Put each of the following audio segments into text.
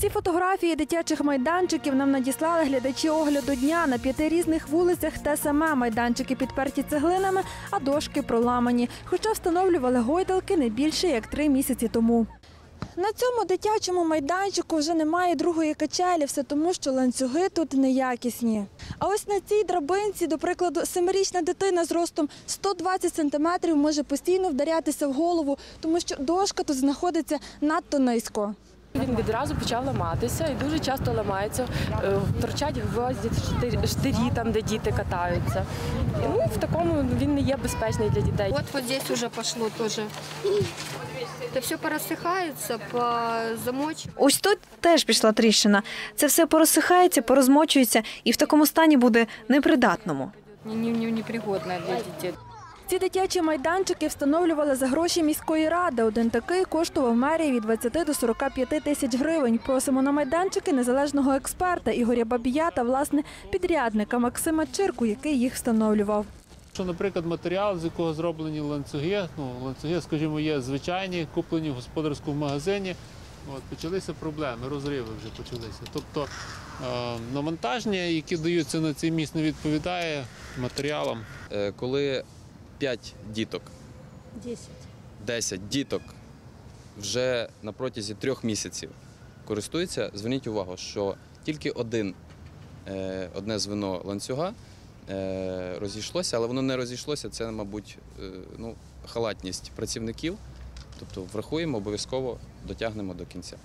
Ці фотографії дитячих майданчиків нам надіслали глядачі огляду дня на п'яти різних вулицях те саме майданчики підперті цеглинами, а дошки проламані. Хоча встановлювали гойдалки не більше як три місяці тому. На цьому дитячому майданчику вже немає другої качелі, все тому, що ланцюги тут неякісні. А ось на цій драбинці, до прикладу, семирічна дитина з ростом 120 сантиметрів може постійно вдарятися в голову, тому що дошка тут знаходиться надто низько. Він відразу почав ламатися і дуже часто ламається. Е, Торчать гвозді, штирі там, де діти катаються. Ну, в такому він не є безпечний для дітей. Вот вот здесь уже пошло тоже. Это все порассыхается, позамочь. Ось тут теж пішла тріщина. Це все порозсихається, порозмочується і в такому стані буде непридатному. Не, не, не, непригодная для детей. Ці дитячі майданчики встановлювали за гроші міської ради. Один такий коштував мерії від 20 до 45 тисяч гривень. Просимо на майданчики незалежного експерта Ігоря Бабія та власне підрядника Максима Чирку, який їх встановлював. Що, наприклад, матеріал, з якого зроблені ланцюги, ну, ланцюги, скажімо, є звичайні, куплені в господарському магазині. От, почалися проблеми, розриви вже почалися. Тобто е, навантаження, які даються на цей міст, не відповідає матеріалам. Е, коли 5 діток, 10 діток вже на протязі трьох місяців користуються, зверніть увагу, що тільки один, е, одне звено ланцюга е, розійшлося, але воно не розійшлося. Це, мабуть, е, ну, халатність працівників. Тобто врахуємо, обов'язково дотягнемо до кінця.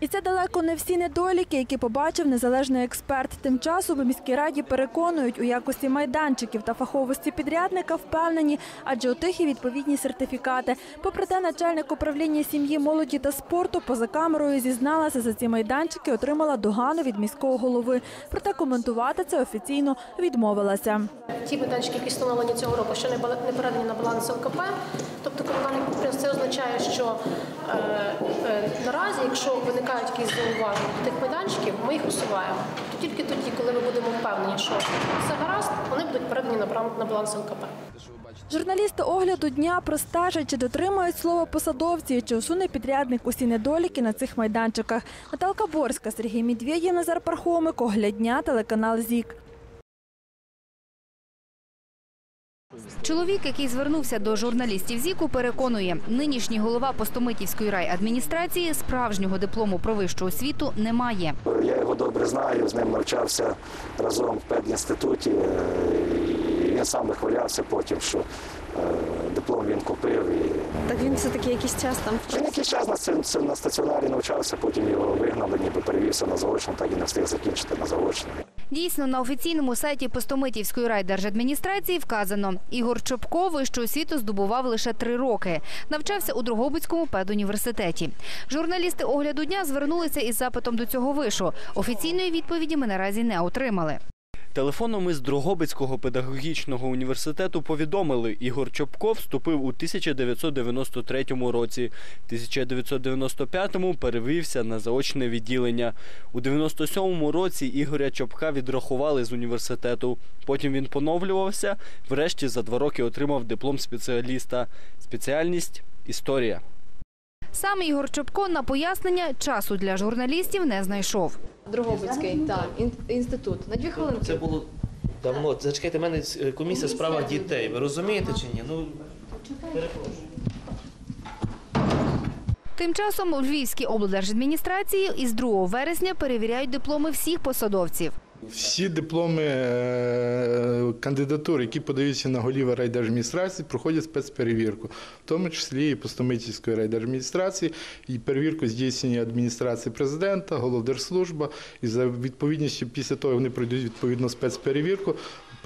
І це далеко не всі недоліки, які побачив незалежний експерт. Тим часом у міській раді переконують у якості майданчиків та фаховості підрядника впевнені, адже у тих і відповідні сертифікати. Попри те, начальник управління сім'ї, молоді та спорту поза камерою зізналася за ці майданчики, отримала догану від міського голови. Проте коментувати це офіційно відмовилася. Ті майданчики, які встановлені цього року, ще не передані на баланс ЛКП. Тобто комунальне підприємство це означає, що е, наразі, якщо виникають якісь зауваження тих майданчиків, ми їх усуваємо. То тільки тоді, коли ми будемо впевнені, що все гаразд, вони будуть передані на баланс ЛКП. Журналісти огляду дня простежать, чи дотримують слова посадовці, чи усуне підрядник усі недоліки на цих майданчиках. Наталка Борська, Сергій Медведєв, Назар Пархомик, огляд дня, телеканал ЗІК. Чоловік, який звернувся до журналістів ЗІКу, переконує, нинішній голова Постомитівської райадміністрації справжнього диплому про вищу освіту не має. Я його добре знаю, з ним навчався разом в педінституті. Він сам вихвалявся потім, що е, диплом він купив. Так він все-таки якийсь час там Він якийсь час на, цим- на стаціонарі навчався, потім його вигнали, ніби перевівся на заочно, так і не встиг закінчити на заочно. Дійсно, на офіційному сайті Постомитівської райдержадміністрації вказано, Ігор Чопко вищу освіту здобував лише три роки. Навчався у Дрогобицькому педуніверситеті. Журналісти огляду дня звернулися із запитом до цього вишу. Офіційної відповіді ми наразі не отримали. Телефоном із Дрогобицького педагогічного університету повідомили, Ігор Чопко вступив у 1993 році. В 1995-му перевівся на заочне відділення. У 97-му році Ігоря Чопка відрахували з університету. Потім він поновлювався. Врешті за два роки отримав диплом спеціаліста. Спеціальність історія. Сам Ігор Чопко на пояснення часу для журналістів не знайшов. Дрогобицький, так, інститут. На дві хвилинки. Це було давно. Зачекайте, в мене комісія в справах дітей. Ви розумієте чи ні? Ну перепрошую. Тим часом у Львівській облдержадміністрації із 2 вересня перевіряють дипломи всіх посадовців. Всі дипломи е, кандидатур, які подаються на голів райдержадміністрації, проходять спецперевірку, в тому числі і Постомитівської райдержадміністрації, і перевірку здійснення адміністрації президента, голодержслужба. І за відповідністю після того вони пройдуть відповідну спецперевірку.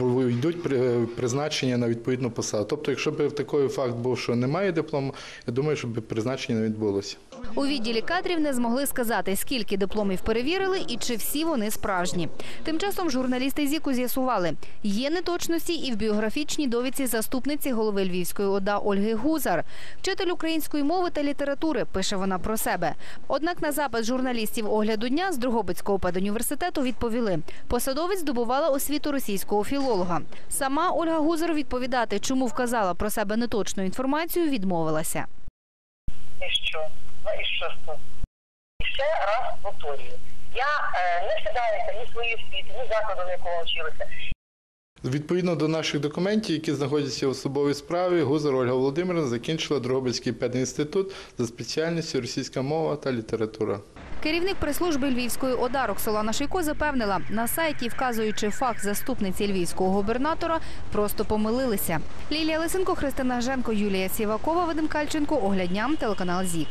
Йдуть при- призначення на відповідну посаду. Тобто, якщо б такий факт був, що немає диплому, я думаю, що б призначення не відбулося. У відділі кадрів не змогли сказати, скільки дипломів перевірили і чи всі вони справжні. Тим часом журналісти ЗІКу з'ясували, є неточності і в біографічній довідці заступниці голови Львівської ОДА Ольги Гузар. Вчитель української мови та літератури, пише вона про себе. Однак на запит журналістів огляду дня з Дрогобицького педуніверситету відповіли, посадовець здобувала освіту російського філолога. Сама Ольга Гузер відповідати, чому вказала про себе неточну інформацію, відмовилася. І що? Ну і що з того? Ще раз повторюю. Я е, не сідаюся ні своєї освіти, ні закладу, якого вчилася. Відповідно до наших документів, які знаходяться в особовій справі, Гузар Ольга Володимирівна закінчила Дрогобицький педінститут за спеціальністю російська мова та література. Керівник прес-служби Львівської ОДА Роксолана Шийко запевнила, на сайті, вказуючи факт заступниці львівського губернатора, просто помилилися. Лілія Лисенко, Христина Женко, Юлія Сівакова, Вадим Кальченко, Оглядням, телеканал ЗІК.